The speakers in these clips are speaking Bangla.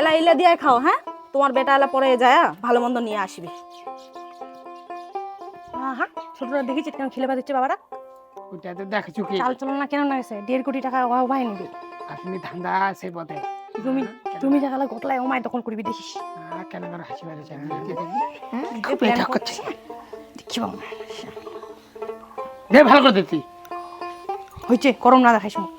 এলা ইলা দিয়ে খাও হ্যাঁ? তোমার বেটা এলা পরে যায় ভালো মন্দ নিয়ে আসবে। হ্যাঁ ছোটরা দেখেছি কেন খেলে পাচ্ছে বাবারা? ওটা তো দেখছ কি? চাল চলনা কেন না গেছে দেড় কোটি টাকা অভাব নিবি ধান্দা আছে বটে তুমি তুমি দেখালে গোটলায় ওমায় দখল করবি দেখিস। কেন করে হাসি দেখি। হ্যাঁ খুব এটা করছিস। করছে। দেখি বাবা। দে ভালো করে দিচ্ছি হয়েছে গরম না দেখাইস মুখ।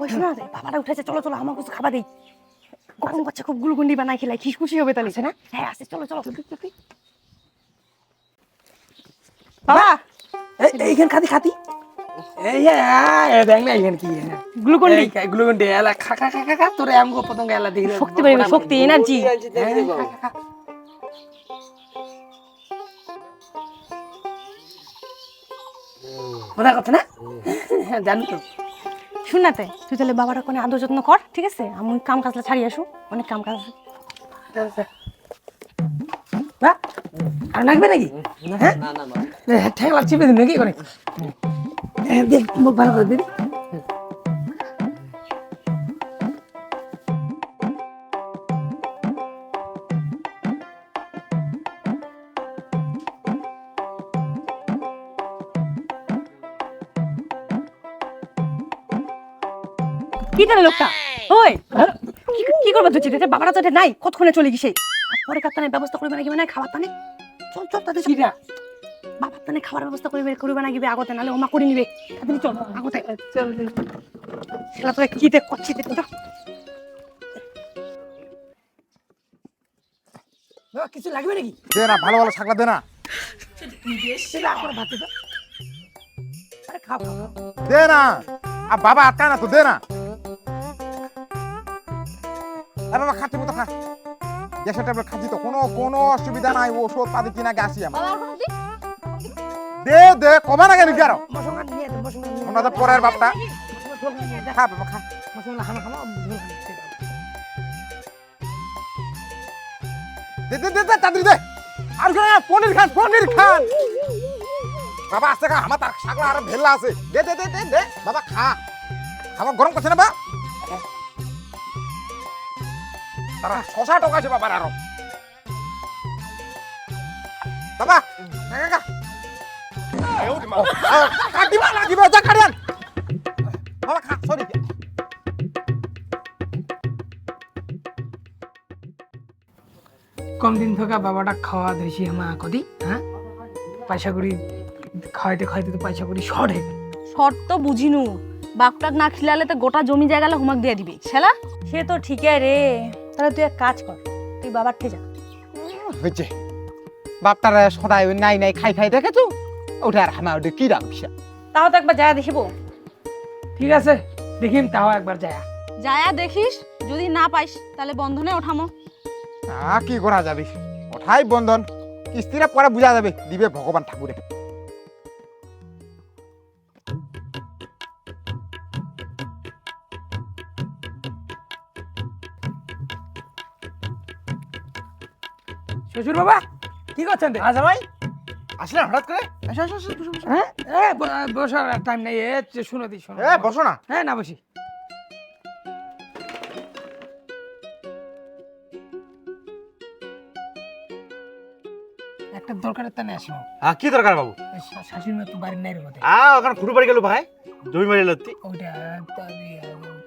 ওই শোনা দে বাবারা উঠেছে চলো চলো আমার কিছু খাবার দিই। গরম করছে খুব গুলগুন্ডি বানাই খেলাই খিস খুশি হবে তাহলে না হ্যাঁ আসে চলো চলো। বাবা! এইখান খাতি খাতি। এই এ দেখ না এইখান কি গ্লুকন্ডি গ্লুকন ডে এলা খা খা খা খা খা তোরে আমগো পতঙ্গ এলা দিলে শক্তি শক্তি এনার্জি মজা না? হ্যাঁ জানি তো। শুনাতে তুই তাহলে বাবার কোনো আদর যত্ন কর ঠিক আছে? আমি কাম কাজলা ছাড়িয়ে আসু অনেক কাম কাজ আছে। আর লাগবে নাকি? হ্যাঁ? ঠেলা চিপে দিন নাকি? করে হ্যাঁ, দেখ মুখ ভালো করে দিন কি জানে লোকটা ওই কি- করবে তুই বাবারা তো নাই? কতক্ষণে চলে গেছে? পরে ব্যবস্থা করবে নাকি মানে খাবার চল চল তাদের বাবার টানে খাবার ব্যবস্থা করবে করবে নাকি আগতে নালে ওমা করে নিবে। তাড়াতাড়ি চল আগতে। চল সেটা তোরা কি দেখ করছি দেখ তো। কিছু লাগবে নাকি? দে না ভালো ভালো শাকলা দে না। দে না। আর বাবা আটকা না তো দে না। আরে বাবা খাচ্ছি মতো খা। গ্যাসের ট্যাবলেট খাচ্ছি তো কোনো কোনো অসুবিধা নাই ওষুধ পাতি কিনা গেছি আমার। দে। দে কমা না কেন কেন। আমরা তো পরের বাপটা। খা বাবা খা। দে দে দে তাড়াতাড়ি দে। আর খান পনির খান পনির খান। বাবা আস্তে খা আমার তার শাকলা আর ভেল্লা আছে। দে দে দে দে দে বাবা খা। খাবার গরম করছে না বা তারা শশা টোকাছে বাবার আরও। বাবা কাটিবা লাগিব যা কাটি আন বাবা খা সরি কম দিন থাকা বাবাটা খাওয়া দিয়েছি আমার কদি হ্যাঁ পয়সা করি খাওয়াইতে খাওয়াইতে তো পয়সা করি শর্ট হয়ে গেল। শর্ত তো বুঝিনু বাপটাক না খিলালে তো গোটা জমি জায়গালে হুমাক দিয়ে দিবি। ছেলা সে তো ঠিকই রে তাহলে তুই এক কাজ কর তুই বাবার থেকে যা। হয়েছে। বাপটার সদাই ওই নাই নাই খাই খাই দেখেছ? ওটা আর আমার ওটা কি রাগ তাও তো একবার যায় দেখিব। ঠিক আছে দেখিম তাও একবার যায়। যায়া দেখিস যদি না পাইস তাহলে বন্ধনে ওঠামো। আ কি করা যাবে? ওঠাই বন্ধন। কিস্তিটা পরে বুঝা যাবে দিবে ভগবান ঠাকুরে। শ্বশুর বাবা কি করছেন রে? আচ্ছা ভাই আসলে হঠাৎ করে? আসো আসো আসো। হ্যাঁ? বসার টাইম নেই এ শুনো দি শোনো এ বসো না। হ্যাঁ না বসি। একটা দরকারের তানে আসব হ্যাঁ কি দরকার বাবু? শাশুড়ি মা তো নাই রে বোধহয়। আ ওখানে খুঁটু বাড়ি গেল ভাই। জমি বাড়ি লত্তি ওইটা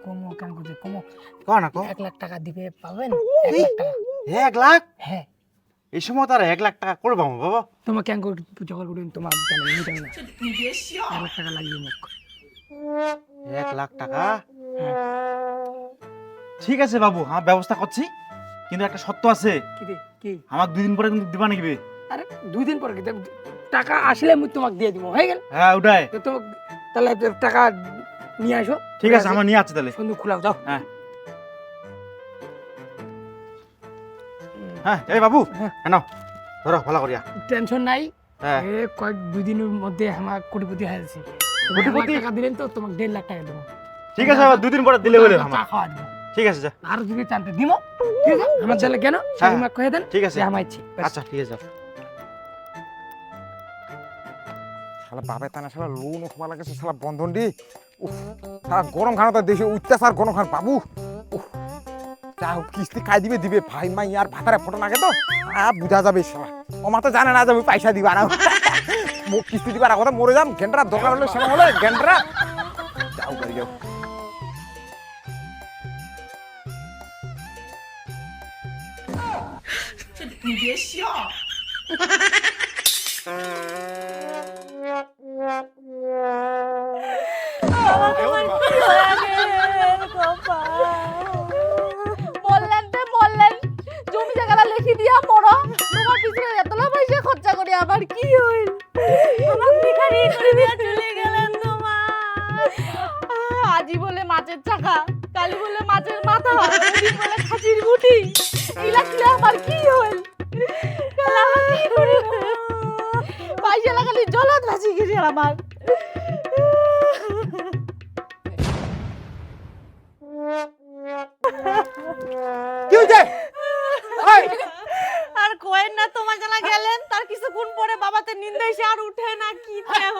কমো কেন করতে কমো। কহ না কহ এক লাখ টাকা দিবে পাবেন? এক লাখ এক লাখ? হ্যাঁ। এই সময় তার এক লাখ টাকা করে পাবো বাবা। তোমার কেন করে পুজো করব তোমার কেন মিটাই না। এক লাখ টাকা লাগবে মুখ এক লাখ টাকা? হ্যাঁ। ঠিক আছে বাবু হ্যাঁ ব্যবস্থা করছি। কিন্তু একটা সত্য আছে। কি রে কি? আমার দুই দিন পরে কিন্তু দিবা নাকি আরে দুই দিন পরে কি দেব? টাকা আসলে আমি তোমাকে দিয়ে দিব হয়ে গেল। হ্যাঁ ওটাই। তো তোমাকে তাহলে টাকা নিয়ে আসো। ঠিক আছে আমার নিয়ে আছে তাহলে। সন্ধু খোলাও যাও। হ্যাঁ। হ্যাঁ এই বাবু হ্যাঁ। হ্যাঁ নাও ধরো ভালো করিয়া। টেনশন নাই। হ্যাঁ। এ কয়েক দুই দিনের মধ্যে আমার কোটিপতি হয়ে যাচ্ছে। কোটিপতি? টাকা দিলেন তো তোমাকে দেড় লাখ টাকা দেবো। ঠিক আছে আবার দুদিন পরে দিলে বলে আমার খাওয়া দেবো। ঠিক আছে যা। আর যদি জানতে দিব ঠিক আছে? আমার ছেলে কেন? কয়ে দেন। ঠিক আছে। আমার ইচ্ছে। আচ্ছা ঠিক আছে শালা বাপে তানা শালা লোন খোয়া লাগেছে শালা বন্ধন দি। উফ, সারা গরম খানা তো দেশে গরম খান বাবু। যা কিস্তি খাই দিবে দিবে। ভাই, মাই আর ভাতারে ফটো নাগে তো। আ, বুঝা যাবে শালা ও মা তো জানে না যাবে পয়সা দিবা না। মোক কিস্তি দিবার আগতে মরে যাম। গেন্ডরা দরকার হলে সেনা হলে, গেন্ডরা। যাও, বাড়ি যাও। বললেন আর কি হইল? চলে গেলেন আজি বলে মাছের চাকা কালি বলে মাছের মাথা বলে খাসির গুটি। এগুলা কিলা আমার কি হইল? পাইসা লাগালি জলত ভাসি গেছে আমার। কি হয়েছে না তোমার জানা গেলেন? তার কিছুক্ষণ পরে বাবাতে নিন্দা এসে আর উঠে না কি হল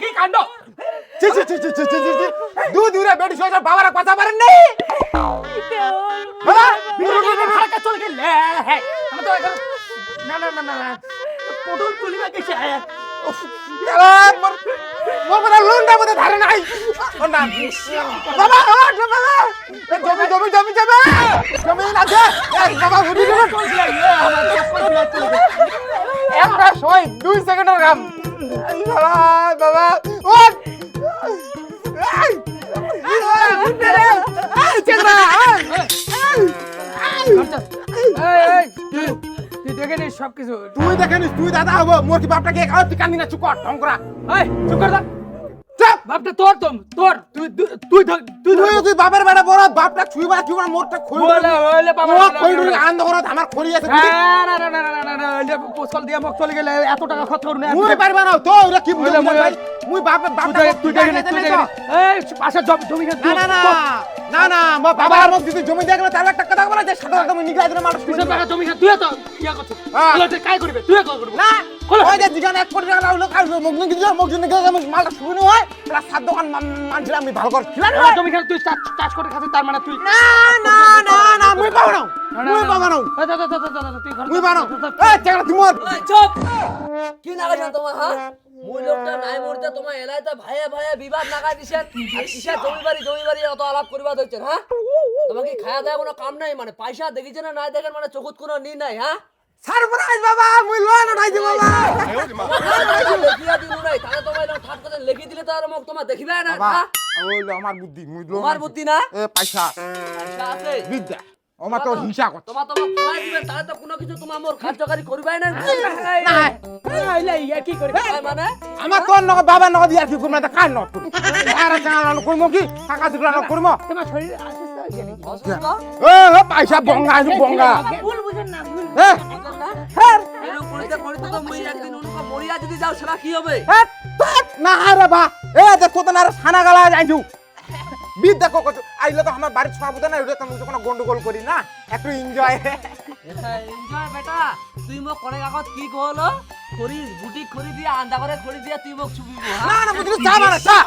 কি কাণ্ড চি চি চি চি চি চি চি দু দূরে বেটি সোজা বাবার কথা পারেন নাই বাবা? বিরুদ্ধে পটল তুলিবা কিসে? বাবা লোনটা বোধ ধারে নাই বাবা জমি জমি জমি জমি জমি আছে বাবা ঘুরি একটা সময় দুই সেকেন্ডের কাম বাবা বাবা ও চেতনা দেখে নিস সব কিছু তুই দেখে নিস তুই দাদা হব মোর কি বাপটাকে তুই কান্দি না চুকর ঢং করা। এই চুপ কর দা। বাপটা তোর তোর তুই তুই তুই তুই বাপের বেটা বড় বাপটা ছুই বা মোরটা খই বলে বলে বাবা খই আনন্দ করত আমার আছে না না না না না না না ওইটা পোস্টল চলে গেলে এত টাকা খরচ করুন মুই পারবা না তো ওরা কি বুঝে ওইলে মুই- ভাই মুই বাপ বাপটা তুই দেখে তুই দেখে এই পাশে জব জমি না না না না না মো বাবা মো দিদি জমি দেখলে তার একটা কথা বলা যে সাদা কথা মুই নিগলাই দিলে মানুষ টাকা জমি তুই তো ইয়া করছিস। হ্যাঁ। তুই কাই করবি তুই কই করবি। না। ওই যে দুজন এক কোটি টাকা হলো কাজ মুখ নিয়ে দিল মুখ নিয়ে গেলে মালটা শুনে হয় প্লাস সাত দোকান মানছিল আমি ভালো করে। জমি খেলে তুই চাষ চাষ করে খাচ্ছিস তার মানে তুই না না না না মুই পাবো না। মুই পাবো না। এই, যা, যা, যা, যা, যা, যা, তুই ঘরে মুই পাবো যা, যা, না এই চেংড়া তুমি চুপ! কি নাগাইছেন তোমার হ্যাঁ? মুই লোকটা নাই মরতে তোমার এলাইতে ভাইয়ে ভাইয়ে বিবাদ নাগাই দিছেন আর কিসের জমি বাড়ি জমি বাড়ি অত আলাপ করিবা ধরছেন হ্যাঁ? তোমাকে খায়া দেয় কোনো কাম নাই মানে পয়সা দেখিছে না নাই দেখেন মানে চকুত কোনো নি নাই হ্যাঁ? সারপ্রাইজ বাবা মুই লোন উঠাইছি বাবা লেখিয়া দিনু নাই তাহলে তোমার এরকম ঠাট করে লেখি তো তোমার দেখিবে না? হ্যাঁ ওইলো আমার বুদ্ধি মুই লোন তোমার বুদ্ধি না? এ পয়সা পয়সা আছে। বিদ্যা আমার তো হিংসা করছে তোমার তোমার ফলাই দিবে তাহলে তো কোনো কিছু তোমার মোর কার্যকারী করবাই না আইলে ইয়া কি করে মানে? আমার তোর নক বাবা নক দিয়া কি করব না কার নক করব আর কার করব কি? টাকা দিলা নক করব তোমার শরীর আসিস তো জানি অসুস্থ? এ এ পয়সা বঙ্গা আছে বঙ্গা ভুল বুঝেন না ভুল এ এরকম করিতে করিতে তো মুই একদিন অনুকা মরিয়া যদি যাও সেটা কি হবে? ধ্যাৎ, না রে বা এ দেখ তো না ছানা গালা যাইছু বিদ্যা কো কচু আইলে তো আমার বাড়ির সভাপতি না ওটা তো কোনো গন্ডগোল করি না একটু এনজয় এনজয় বেটা তুই মোক কি কহলো খড়ি বুটি খড়ি দিয়ে আন্দা করে খড়ি দিয়ে তুই মোক চুবিব না না বুঝলি চা বানা চা।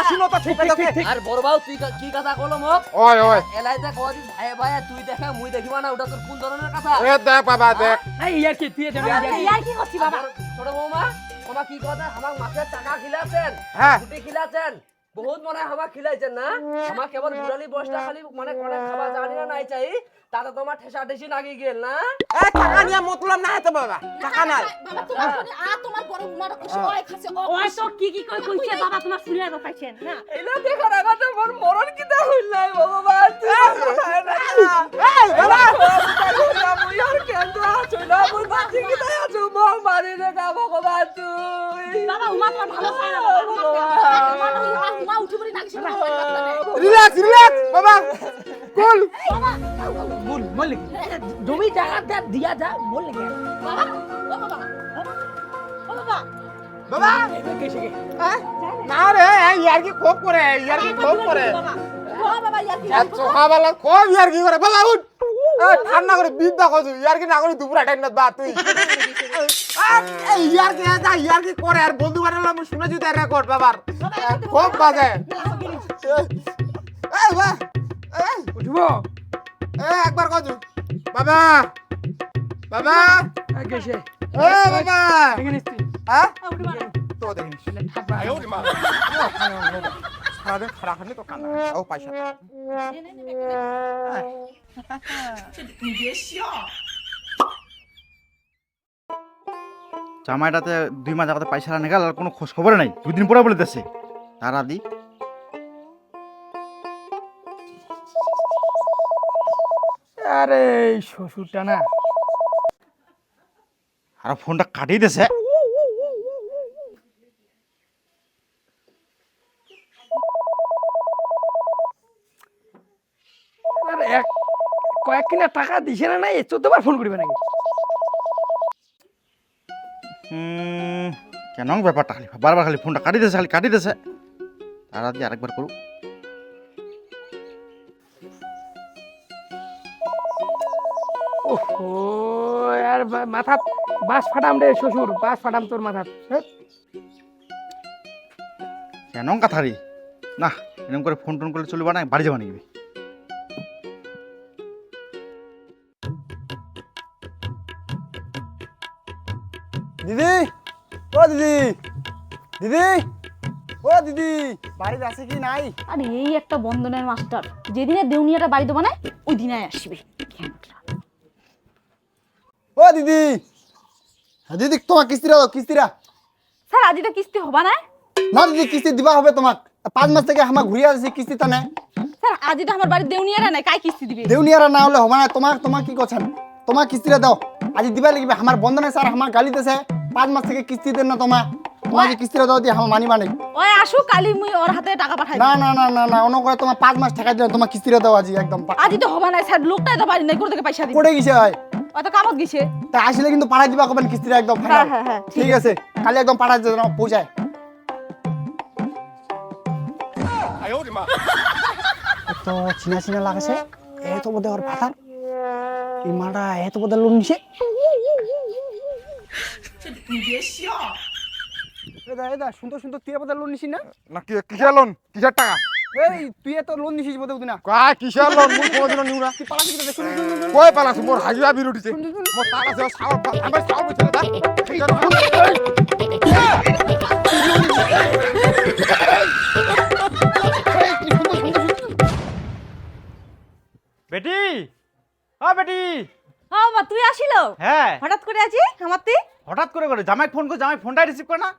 আসিনো তো ঠিক ঠিক। আর বড় তুই কি কথা কলো মোক? ওই ওই। এলাইতে কদিন ভাইয়ে ভাইয়ে তুই দেখে মুই দেখিবা না ওটা তোর কোন ধরনের কথা? এ দেখ বাবা দেখ এই কি তুই যাবি ইয়ার কি করছি বাবা? ছোট বৌমা তোমার কি কথা আমার মাছের টাকা খিলাছেন হ্যাঁ। গুটি খিলাছেন বহুত মনে হয় আমার খিলাইছেন না আমার কেবল বুড়ালি বসটা খালি মানে কোনে খাবার জানি না নাই চাই তাতে তোমার ঠেসা ঠেসি নাগি গেল না এ টাকা নিয়ে মতলব নাই তো বাবা টাকা নাই বাবা তোমার আ তোমার বড় উমার খুশি হয় খাসে ওই তো কি কি কই কইছে বাবা তোমার শুনে তো পাইছেন না এলা দেখার আগাতে মোর মরণ কিতা হইল নাই ভগবান এই বাবা মুই আর কেন আছলা মুই বাঁচি কিতা আছো মোক মারি রে বাবা উমা তোমার ভালো চাই না উমা উমা উঠি পড়ি নাকি রিল্যাক্স রিল্যাক্স বাবা। কুল ভুল বল জমি জায়গা দিয়া যা বল কি বাবা ও বাবা ও বাবা। গে না রে ইয়ার কি খুব করে ইয়ার কি খুব করে। ও বাবা ইয়া কি সকালবেলা খুব ইয়ার করে? বাবা উঠ। ঠান্ডা করে বিদ্যা কছু ইয়ার কি না করে দুপুরা টাইম না বা তুই? ইয়ার কি যা ইয়ার কি করে? আর বন্ধু বানালো আমি শুনেছি তার রেকর্ড বাবার। খুব বাজে। এই বা এই উঠবো। একবার কজু বাবা বাবা। গেছে এ বাবা। এখানে হ্যাঁ? তো দেখিস আয়ো রে মা সারাদিন খারাপ তো কান্না ও পয়সা জামাইটাতে দুই মাস আগে পয়সা নিয়ে গেল আর কোনো খোঁজ খবর নাই দুদিন পরে বলে দেশে তারা দি। আরে শ্বশুরটা না। আর ফোনটা কাটিয়ে দেছে কিনা টাকা দিছে না নাই চোদ্দবার ফোন করবে নাকি? কেন ব্যাপারটা খালি? বারবার খালি ফোনটা কাটি দেছে খালি কাটি দেছে। তারা দিয়ে আরেকবার করু ওহো আর মাথাত বাস ফাটাম রে শ্বশুর বাস ফাটাম তোর মাথাত হেৎ। কেন কাথারি না এরকম করে ফোন টোন করলে চলবে না বাড়ি যাবা নাকি? দিদি ও দিদি দিদি ও দিদি বাড়িতে আছে কি নাই? আরে এই একটা বন্ধনের মাস্টার। যেদিনে দেউনিয়াটা বাড়ি দেবো না ওই দিনে আসবে। ও দিদি হ্যাঁ দিদি তোমার কিস্তিরা দাও কিস্তিরা স্যার আজ এটা কিস্তি হবা না? না দিদি কিস্তি দিবা হবে তোমাক। পাঁচ মাস থেকে আমার ঘুরিয়ে আসছে কিস্তি তা নেই স্যার আজ এটা আমার বাড়ির দেউনিয়াটা নাই কাই কিস্তি দিবে? দেউনিয়ারা না হলে হবে না তোমার তোমার কি করছেন তোমার কিস্তিটা দাও। আজ দিবা লাগবে আমার বন্ধনে স্যার আমার গালি দিছে পাঁচ মাস থেকে কিস্তি দেন না তোমার তোমার যে কিস্তিটা দাও দিয়ে আমার মানি মানে ওই আসু কালি মুই ওর হাতে টাকা পাঠাই না না না না না অন্য করে তোমার পাঁচ মাস টাকা দিলে তোমার কিস্তিটা দাও আজি একদম আজ এটা হবা না স্যার লোকটা এটা বাড়ি নাই করে থেকে পয়সা দিবে? পড়ে গেছে হয় ওই তো কামত গেছে। তা আসলে কিন্তু পাঠাই দিবা কবেন কিস্তিটা একদম হ্যাঁ, হ্যাঁ, হ্যাঁ, ঠিক আছে। কালি একদম পাঠাই দিতে তোমার পৌঁছায়। তো চিনা চিনা লাগছে এত বোধে ওর ভাতার। এই মালটা এত বোধে লোন নিছে এদা এদা সুন্দর সুন্দর তুই বোধে লোন নিছিস না? না কি কিসের লোন কিসের টাকা? এই তুই এত লোন নিছিস বোধে না কাই কিসের লোন মুই কোনদিন নিউ না। তুই পালা কি শুন শুন শুন কই পালাছ মোর হাজিরা বিল উঠিছে। মোর তার আছে সাউল আমার সাউল বিছে দা। বেটি ও বেটি। ও বাবা তুই আসিল? হ্যাঁ। হঠাৎ করে আছি আমার তুই? হঠাৎ করে করে জামাই ফোন করে জামাই ফোনটা রিসিভ করে না?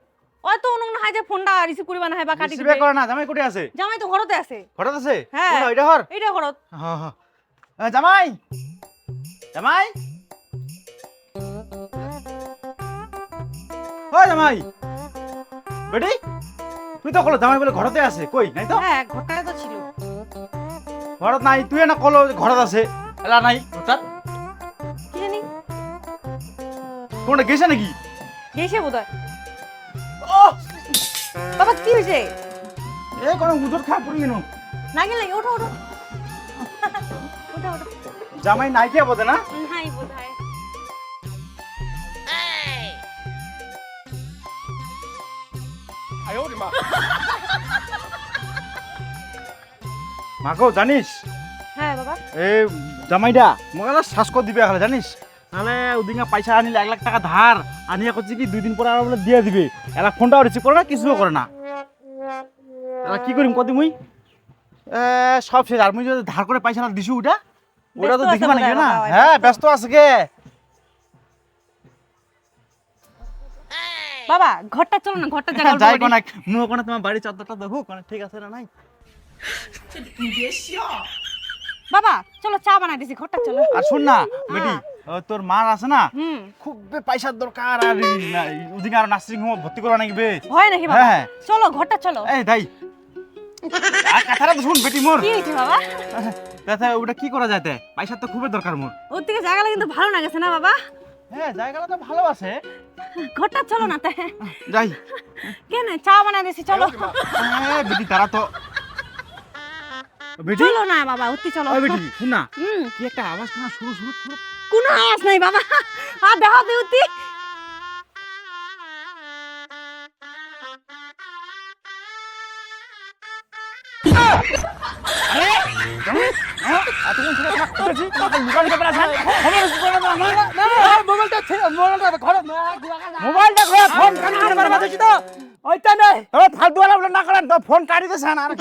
ওই তো অন্য হয় যে ফোনটা রিসিভ করিবা না হয় বা কাটি রিসিভ দিবে। করে না জামাই কোটে আছে? জামাই তো ঘরতে আছে। হঠাৎ আছে? হ্যাঁ। কোনটা, ওইটা হর এইটা ঘরত। হ্যাঁ হ্যাঁ। এ, জামাই! জামাই! ও জামাই! বেটি তুই তো কলো জামাই বলে ঘরতে আছে কই নাই তো? হ্যাঁ ঘরটায় তো ছিল। ঘরত নাই তুই না কলো ঘরত আছে? এলা নাই হঠাৎ কোনটা গেছে নাকি? গেছে বোধ ও বাবা কি হয়েছে? এ কোন গুজর খা পড়ি গেল না গেলে ওঠো ওঠো। ওঠো ওঠো। জামাই নাই কে বদে না? নাই বোধ হয় মাকো জানিস? হ্যাঁ বাবা। এ জামাইডা মোক এটা শ্বাসকো দিবে খালে জানিস? নাহলে ওদিকে পয়সা আনিলে এক লাখ টাকা ধার আনিয়া করছি কি দুই দিন পরে আর দিয়ে দিবে। এলা ফোনটাও রিসিভ করে না কিছুও করে না। এলা কি করিম কদি মুই? সব শেষ। আর মুই যদি ধার করে পয়সা দিছু ওটা ওটা তো দেখিবা নাকি না? হ্যাঁ ব্যস্ত। আছে কে? বাবা ঘরটা চলো না ঘরটা জায়গা যাই কোন মুই কোন তোমার বাড়ি চাদরটা দেখো কোন ঠিক আছে না নাই? বাবা চলো চা বানাই দিছি ঘরটা চলো। আর শুন না বেটি তোর মার আছে না? খুব বে পয়সার দরকার আর ওদিকে আর নার্সিং হোম ভর্তি করা নাকি বে? হয় নাকি বাবা? হ্যাঁ। চলো ঘরটা চলো। এই দাই। আর কথাটা তো শুন বেটি মোর। কি হয়েছে বাবা? তাতে ওটা কি করা যায় তে? পয়সার তো খুবই দরকার মোর। ওর থেকে জায়গাটা কিন্তু ভালো না গেছে না বাবা? হ্যাঁ জায়গাটা তো ভালো আছে। ঘরটা চলো না তাই যাই। কেন? চা বানাই দিছি চলো। এ, বেটি তারা তো। বেটি? চলো না বাবা উঠতে চলো। ওই বেটি শুন না। কি একটা আওয়াজ শোনা শুরু শুরু শুরু। কোনো আওয়াজ নাই বাবা। আর দেখা দেউতি ফোন কাটি দিয়েছেন। আর